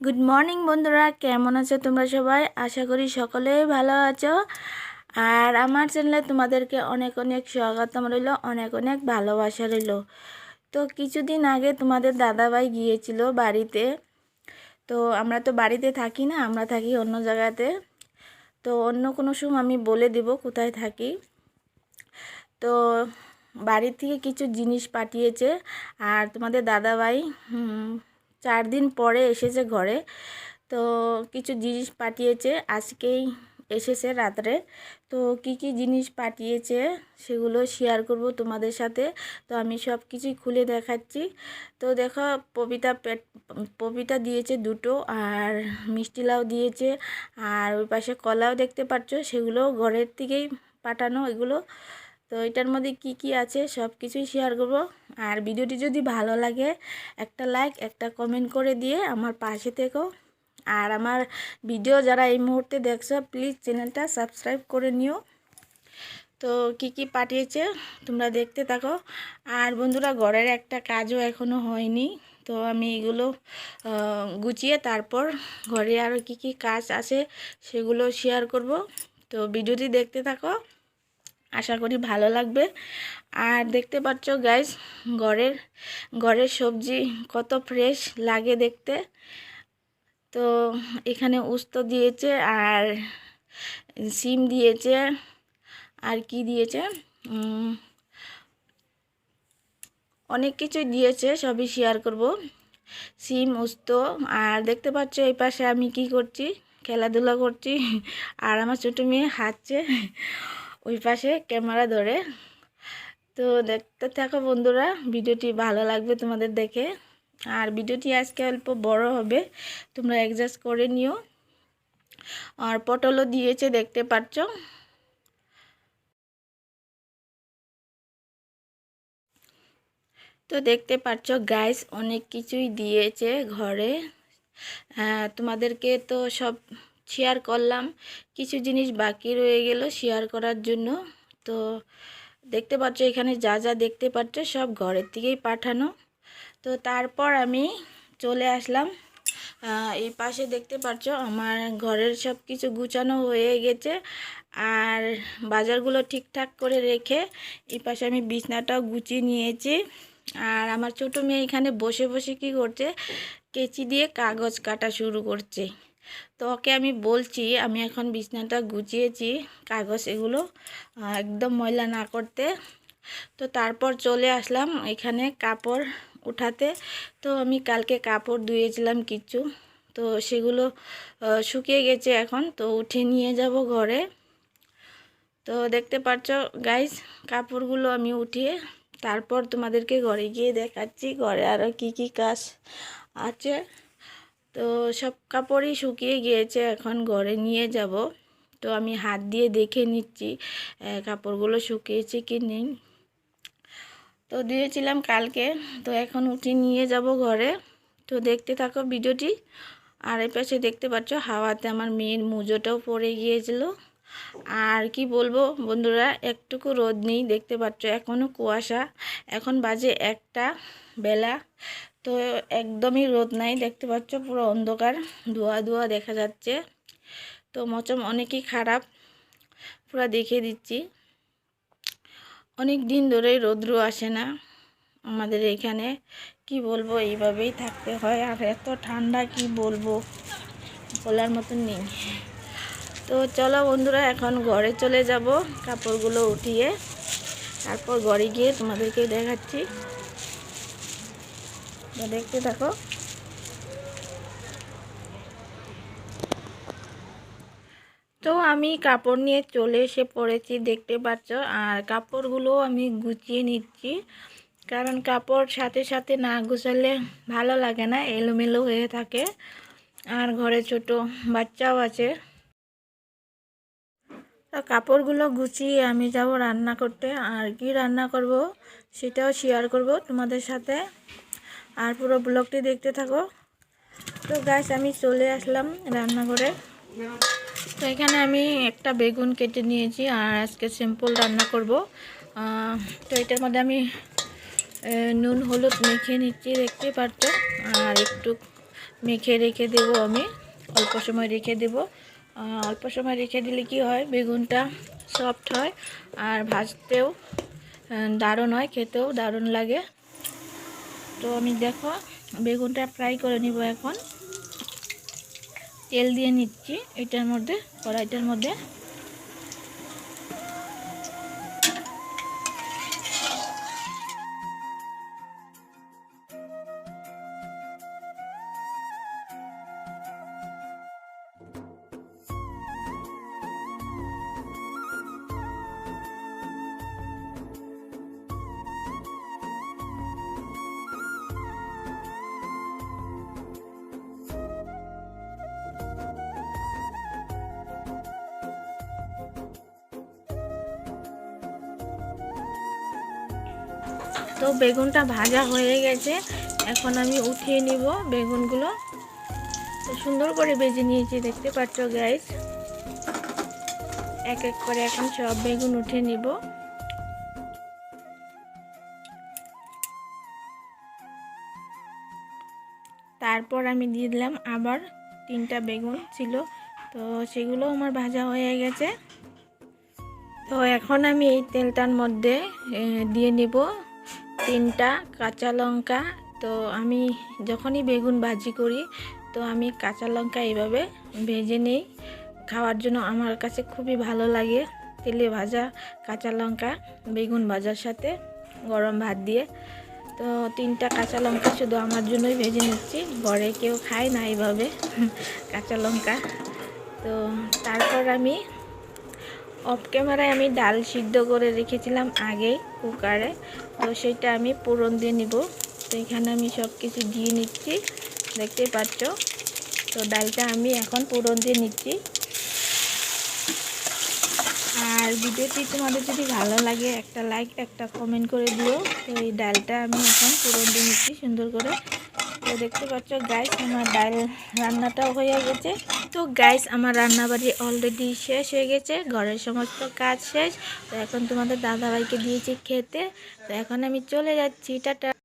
Good morning বন্ধুরা। কেমন আছো তোমরা সবাই? আশা করি সকলেই ভালো আছো। আর আমার চ্যানেলে তোমাদেরকে অনেক অনেক স্বাগতম রইল, অনেক অনেক ভালোবাসা রইল। তো কিছুদিন আগে তোমাদের দাদাভাই গিয়েছিল বাড়িতে। তো আমরা তো বাড়িতে থাকি না, আমরা থাকি অন্য জায়গাতে। তো অন্য কোনো সময় আমি বলে দিব কোথায় থাকি। তো বাড়ি থেকে কিছু জিনিস পাঠিয়েছে। আর তোমাদের দাদাভাই চার দিন পরে এসেছে ঘরে। তো কিছু জিনিস পাঠিয়েছে, আজকেই এসেছে রাত্রে। তো কি কি জিনিস পাঠিয়েছে সেগুলো শেয়ার করব তোমাদের সাথে। তো আমি সব কিছুই খুলে দেখাচ্ছি। তো দেখো, পবিতা পেট, পবিতা দিয়েছে দুটো আর মিষ্টি লাউ দিয়েছে। আর ওই পাশে কলাও দেখতে পাচ্ছ সেগুলো ঘরের থেকেই পাঠানো। এগুলো তো এটার মধ্যে কি কি আছে সব কিছুই শেয়ার করব। আর ভিডিওটি যদি ভালো লাগে, একটা লাইক একটা কমেন্ট করে দিয়ে আমার পাশে থেকো। আর আমার ভিডিও যারা এই মুহূর্তে দেখছ প্লিজ চ্যানেলটা সাবস্ক্রাইব করে নিও। তো কি কি পাঠিয়েছে, তোমরা দেখতে থাকো। আর বন্ধুরা, ঘরের একটা কাজও এখনও হয়নি। তো আমি এগুলো গুছিয়ে তারপর ঘরে আরও কি কি কাজ আছে সেগুলো শেয়ার করব। তো ভিডিওটি দেখতে থাকো। আশা করি ভালো লাগবে। আর দেখতে পাচ্ছ গাইস ঘরের ঘরের সবজি কত ফ্রেশ লাগে দেখতে। তো এখানে উস্ত দিয়েছে আর সিম দিয়েছে। আর কি দিয়েছে? অনেক কিছুই দিয়েছে, সবই শেয়ার করব। সিম উস্ত। আর দেখতে পাচ্ছ এই পাশে আমি কি করছি? খেলাধুলা করছি। আর আমার ছোটো মেয়ে হাঁটছে। ওই পাশে ক্যামেরা ধরে। তো দেখতে থাকো বন্ধুরা, ভিডিওটি ভালো লাগবে তোমাদের দেখে। আর ভিডিওটি আজকে অল্প বড় হবে, তোমরা অ্যাডজাস্ট করে নিও। আর পটলও দিয়েছে, দেখতে পাচ্ছ। তো দেখতে পাচ্ছ গাইস অনেক কিছুই দিয়েছে ঘরে। তোমাদেরকে তো সব শেয়ার করলাম। কিছু জিনিস বাকি রয়ে গেল শেয়ার করার জন্য। তো দেখতে পাচ্ছ এখানে যা যা দেখতে পাচ্ছ সব ঘরের থেকেই পাঠানো। তো তারপর আমি চলে আসলাম। এই পাশে দেখতে পাচ্ছ আমার ঘরের সব কিছু গুছানো হয়ে গেছে। আর বাজারগুলো ঠিকঠাক করে রেখে এই পাশে আমি বিছনাটাও গুছিয়ে নিয়েছি। আর আমার ছোটো মেয়ে এখানে বসে বসে কি করছে? কেচি দিয়ে কাগজ কাটা শুরু করছে। তো ওকে আমি বলছি, আমি এখন বিছনাটা গুছিয়েছি, কাগজ এগুলো একদম ময়লা না করতে। তো তারপর চলে আসলাম এখানে কাপড় উঠাতে। তো আমি কালকে কাপড় ধুয়েছিলাম কিছু। তো সেগুলো শুকিয়ে গেছে এখন, তো উঠে নিয়ে যাব ঘরে। তো দেখতে পাচ্ছ গাইস কাপড়গুলো আমি উঠিয়ে তারপর তোমাদেরকে ঘরে গিয়ে দেখাচ্ছি, ঘরে আরও কি কি কাজ আছে। তো সব কাপড়ই শুকিয়ে গিয়েছে, এখন ঘরে নিয়ে যাব। তো আমি হাত দিয়ে দেখে নিচ্ছি কাপড়গুলো শুকিয়েছে কি নেই। তো দিয়েছিলাম কালকে, তো এখন উঠে নিয়ে যাব ঘরে। তো দেখতে থাকো ভিডিওটি, আর এই পাশে দেখতে পাচ্ছ হাওয়াতে আমার মেয়ের মুজোটাও পড়ে গিয়েছিল। আর কি বলব বন্ধুরা, একটুকু রোদ নেই, দেখতে পাচ্ছ এখনও কুয়াশা। এখন বাজে একটা বেলা তো একদমই রোদ নাই, দেখতে পাচ্ছ পুরো অন্ধকার, ধোয়া ধোয়া দেখা যাচ্ছে। তো মচম অনেকই খারাপ, পুরো দেখে দিচ্ছি। অনেক দিন ধরেই রৌদ্র আসে না আমাদের এখানে, কি বলব, এইভাবেই থাকতে হয়। আর এত ঠান্ডা, কি বলব, বলার মতন নেই। তো চলো বন্ধুরা, এখন ঘরে চলে যাব, কাপড়গুলো উঠিয়ে, তারপর ঘরে গিয়ে তোমাদেরকে দেখাচ্ছি। দেখতে থাকো। তো আমি কাপড় নিয়ে চলে এসে পড়েছি, দেখতে পাচ্ছ। আর কাপড়গুলো আমি গুছিয়ে নিচ্ছি, কারণ কাপড় সাথে সাথে না গুছালে ভালো লাগে না, এলোমেলো হয়ে থাকে। আর ঘরে ছোট বাচ্চাও আছে। তো কাপড়গুলো গুছিয়ে আমি যাব রান্না করতে। আর কি রান্না করব সেটাও শেয়ার করব তোমাদের সাথে। আর পুরো ব্লগটি দেখতে থাকো। তো গাছ আমি চলে আসলাম রান্নাঘরে। তো এখানে আমি একটা বেগুন কেটে নিয়েছি আর আজকে সিম্পল রান্না করব। তো এটার মধ্যে আমি নুন, হলুদ মেখে নিচ্ছি, দেখতে পাচ্ছ আর একটু মেখে রেখে দেবো আমি। অল্প সময় রেখে দেব। অল্প সময় রেখে দিলে কি হয়? বেগুনটা সফট হয় আর ভাজতেও দারুণ হয়, খেতেও দারুণ লাগে। তো আমি দেখো, বেগুনটা ফ্রাই করে নিব এখন। তেল দিয়ে নিচ্ছি, এটার মধ্যে, কড়াইটার মধ্যে। তো বেগুনটা ভাজা হয়ে গেছে। এখন আমি উঠিয়ে নিব বেগুনগুলো। সুন্দর করে বেজে নিয়েছি, দেখতে পাচ্ছ গ্যাস এক এক করে এখন সব বেগুন উঠে নিব। তারপর আমি দিয়ে দিলাম আবার তিনটা বেগুন ছিল। তো সেগুলো আমার ভাজা হয়ে গেছে। তো এখন আমি এই তেলটার মধ্যে দিয়ে নেব। তিনটা কাঁচা লঙ্কা। তো আমি যখনই বেগুন ভাজি করি, তো আমি কাঁচা লঙ্কা এইভাবে ভেজে নিই। খাওয়ার জন্য আমার কাছে খুবই ভালো লাগে তেলে ভাজা কাঁচা লঙ্কা বেগুন ভাজার সাথে গরম ভাত দিয়ে। তো তিনটা কাঁচা লঙ্কা শুধু আমার জন্যই ভেজে নিচ্ছি ঘরে কেউ খায় না এইভাবে কাঁচা লঙ্কা। তো তারপর আমি অফ ক্যামেরায় আমি ডাল সিদ্ধ করে রেখেছিলাম আগে কুকারে। তো সেটা আমি পূরণ দিয়ে নিব। তো এখানে আমি সব কিছু দিয়ে নিচ্ছি। দেখতে পাচ্ছ? তো ডালটা আমি এখন পূরণ দিয়ে নিচ্ছি। আর ভিডিওটি তোমাদের যদি ভালো লাগে, একটা লাইক একটা কমেন্ট করে দিও। তো এই ডালটা আমি এখন দিয়ে নিচ্ছি সুন্দর করে। তো দেখতে পাচ্ছ গাইস আমার ডাল রান্নাটাও হয়ে গেছে। তো গাইস আমার রান্নাবাড়ি অলরেডি শেষ হয়ে গেছে, ঘরের সমস্ত কাজ শেষ। তো এখন তোমাদের দাদাভাইকে দিয়েছি খেতে। তো এখন আমি চলে যাচ্ছি, টাটা।